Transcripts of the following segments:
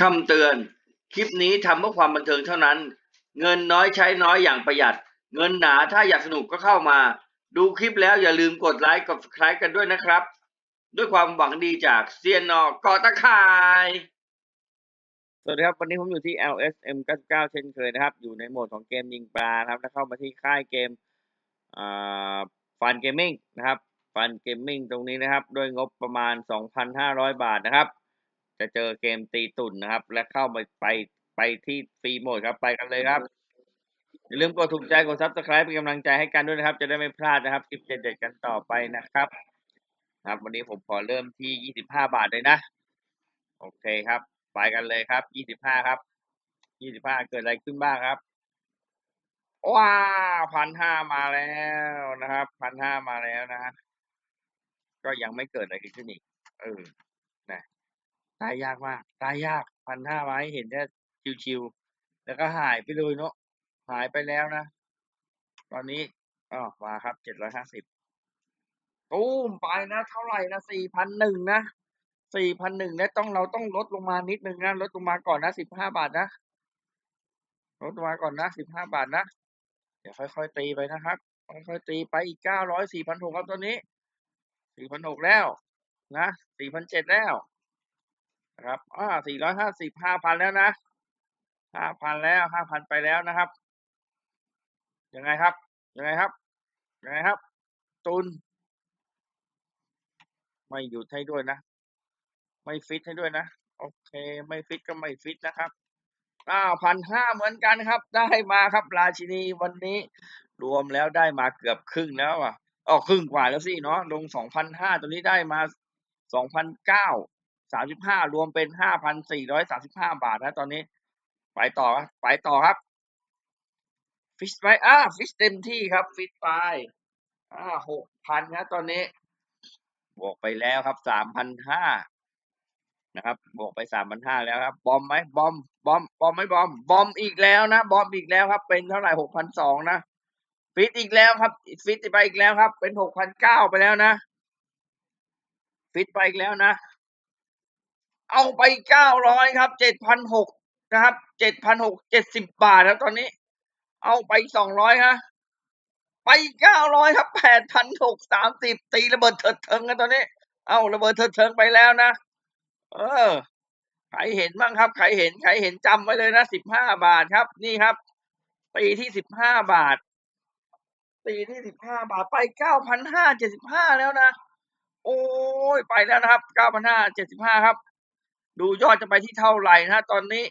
คำเตือน คลิปนี้ทำเพื่อความบันเทิงเท่านั้น เงินน้อยใช้น้อยอย่างประหยัด เงินหนาถ้าอยากสนุกก็เข้ามา ดูคลิปแล้วอย่าลืมกดไลค์กด subscribe กันด้วยนะครับ ด้วยความหวังดีจากเซียนนอกอตะคาย สวัสดีครับ วันนี้ผมอยู่ที่ LSM 99เช่นเคยนะครับ อยู่ในโหมดของเกมยิงปลานะครับแล้วเข้ามาที่ค่ายเกมฟันเกมมิ่งนะครับฟันเกมมิ่งตรงนี้นะครับ ด้วยงบประมาณ 2,500 บาทนะครับ จะเจอเกมตีตุ่นนะครับ และเข้าไปไปไปที่ฟรีโหมดครับไปกันเลยครับอย่าลืมกดถูกใจกด subscribe เป็นกำลังใจให้กันด้วยนะครับ จะได้ไม่พลาดนะครับคลิปเด็ดๆกันต่อไปนะครับ ครับ วันนี้ผมขอเริ่มที่25บาทเลยนะ โอเคครับ ไปกันเลยครับ25ครับ25เกิดอะไรขึ้นบ้างครับว้าพันห้ามาแล้วนะครับพันห้ามาแล้วนะฮะก็ยังไม่เกิดอะไรขึ้นอีกเออนะ ตายยากมาก ตายยากพันห้ามาให้เห็นแค่ชิวๆแล้วก็หายไปเลยเนาะหายไปแล้วนะ ตอนนี้อ๋อมาครับเจ็ดร้อยห้าสิบตู้มไปนะเท่าไหร่นะสี่พันหนึ่งนะสี่พันหนึ่งเนี่ยต้องเราต้องลดลงมานิดนึงนะลดลงมาก่อนนะสิบห้าบาทนะลดลงมาก่อนนะสิบห้าบาทนะเดี๋ยวค่อยๆตีไปนะครับค่อยๆตีไปอีกเก้าร้อยสี่พันหกครับตอนนี้สี่พันหกแล้วนะสี่พันเจ็ดแล้ว นะครับอ่าสี่ร้อยห้าสิบห้าพันแล้วนะห้าพันแล้วห้าพันไปแล้วนะครับ ยังไงครับ ยังไงครับ ยังไงครับ ตุน ไม่หยุดให้ด้วยนะ ไม่ฟิตให้ด้วยนะ โอเค ไม่ฟิตก็ไม่ฟิตนะครับอ้าพันห้าเหมือนกันครับ ได้มาครับ ราชินีวันนี้ รวมแล้วได้มาเกือบครึ่งแล้วอะออครึ่งกว่าแล้วสิเนาะลงสองพันห้าตัวนี้ได้มาสองพันเก้า สามสิบห้ารวมเป็นห้าพันสี่ร้อยสามสิบห้าบาทนะตอนนี้ ไปต่อไปต่อครับฟิชไปอ่าฟิชเต็มที่ครับฟิชไปอ่าหกพันนะตอนนี้ บวกไปแล้วครับสามพันห้านะครับบวกไปสามพันห้าแล้วครับ บอมไหมบอม บอม บอมไม่บอม บอมอีกแล้วนะ บอมอีกแล้วครับ เป็นเท่าไหร่หกพันสองนะฟิตอีกแล้วครับ ฟิตไปอีกแล้วครับ เป็นหกพันเก้าไปแล้วนะ ฟิตไปอีกแล้วนะ เอาไปเก้าร้อยครับเจ็ดพันหกนะครับเจ็ดพันหกเจ็ดสิบบาทแล้วตอนนี้ เอาไปสองร้อยฮะไปเก้าร้อยครับแปดพันหกสามสิบตีระเบิดเถิดเทิงกันตอนนี้ เอาระเบิดเถิดเทิงไปแล้วนะ เออใครเห็นบ้างครับใครเห็นใครเห็นจำไว้เลยนะสิบห้าบาทครับ นี่ครับตีที่สิบห้าบาทตีที่สิบห้าบาทไปเก้าพันห้าเจ็ดสิบห้าแล้วนะ โอ้ยไปแล้วนะครับเก้าพันห้าเจ็ดสิบห้าครับ ดูยอดจะไปที่เท่าไหร่นะตอนนี้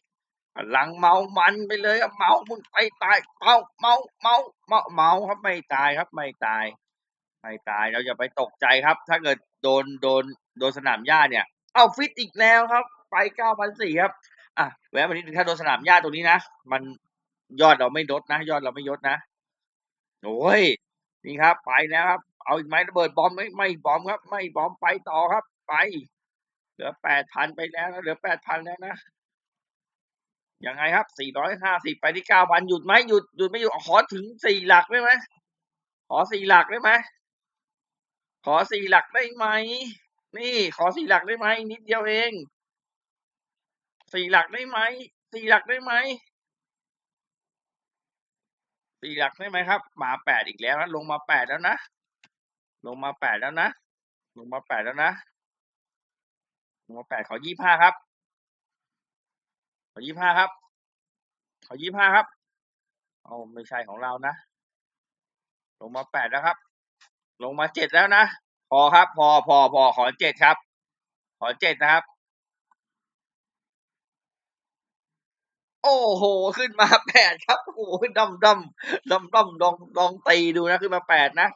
หลังเมามันไปเลยเมามึงไปตายเมาเมาเมาเมาเมาครับไม่ตายครับไม่ตาย ไม่ตายเราอย่าไปตกใจครับ ถ้าเกิดโดนโดนโดนสนามหญ้าเนี่ยเอาฟิตอีกแล้วครับ ไปเก้าพันสี่ครับอะแวะวันนี้ถ้าโดนสนามหญ้าตรงนี้นะมันยอดเราไม่ลดนะ ยอดเราไม่ลดนะโอ้ยนี่ครับ ไปแล้วครับ เอาอีกไหมระเบิดบอมไม่ไม่บอมครับ ไม่บอมไปต่อครับ ไป เหลือแปดพันไปแล้วนะเหลือแปดพันแล้วนะยังไงครับสี่ร้อยห้าสิบไปที่เก้าพันหยุดไหมหยุดหยุดไม่หยุดขอถึงสี่หลักได้ไหมขอสี่หลักได้ไหมขอสี่หลักได้ไหมนี่ขอสี่หลักได้ไหมนิดเดียวเองสี่หลักได้ไหมสี่หลักได้ไหมสี่หลักได้ไหมครับ มาแปดอีกแล้วนะลงมาแปดแล้วนะลงมาแปดแล้วนะลงมาแปดแล้วนะ ลงมาแปดขอยี่ห้าครับ ขอยี่ห้าครับ ขอยี่ห้าครับเอาไม่ใช่ของเรานะ ลงมาแปดแล้วครับ ลงมาเจ็ดแล้วนะ พอครับ พอพอพอขอเจ็ดครับ ขอเจ็ดนะครับ โอ้โห ขึ้นมาแปดครับ โอ้โหดำดำดำดำลองลองตีดูนะ ขึ้นมาแปดนะ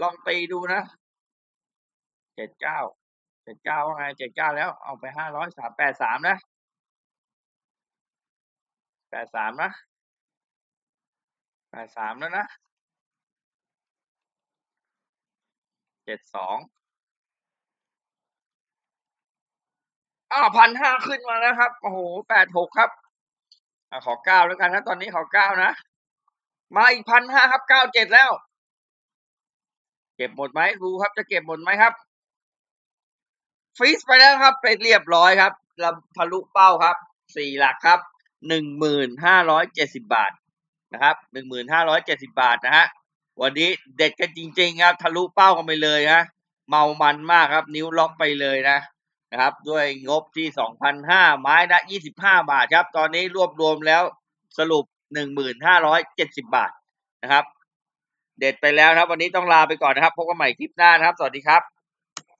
ลองตีดูนะเจ็ดเก้า เจ็ดเก้าว่าไงเจ็ดเก้าแล้วเอาไปห้าร้อยสามแปดสามนะแปดสามนะแปดสามแล้วนะเจ็ดสองอ้าวพันห้าขึ้นมาแล้วครับ โอ้โหแปดหกครับอขอเก้าแล้วกันนะตอนนี้ขอเก้านะ มาอีกพันห้าครับเก้าเจ็ดแล้ว เก็บหมดไหมดูครับจะเก็บหมดไหมครับ ฟีสไปแล้วครับไปเรียบร้อยครับลำทะลุเป้าครับสี่หลักครับหนึ่งหมื่นห้าร้อยเจ็ดสิบาทนะครับหนึ่งหมื่นห้าร้อยเจ็ดสิบาทนะฮะวันนี้เด็ดกันจริงๆครับทะลุเป้ากันไปเลยฮะเมามันมากครับนิ้วล็อกไปเลยนะนะครับ ด้วยงบที่สองพันห้าไม้ละยี่สิบห้าบาทครับ ตอนนี้รวบรวมแล้วสรุปหนึ่งหมื่นห้าร้อยเจ็ดสิบาทนะครับ เด็ดไปแล้วครับ วันนี้ต้องลาไปก่อนนะครับ พบกันใหม่คลิปหน้านะครับ สวัสดีครับ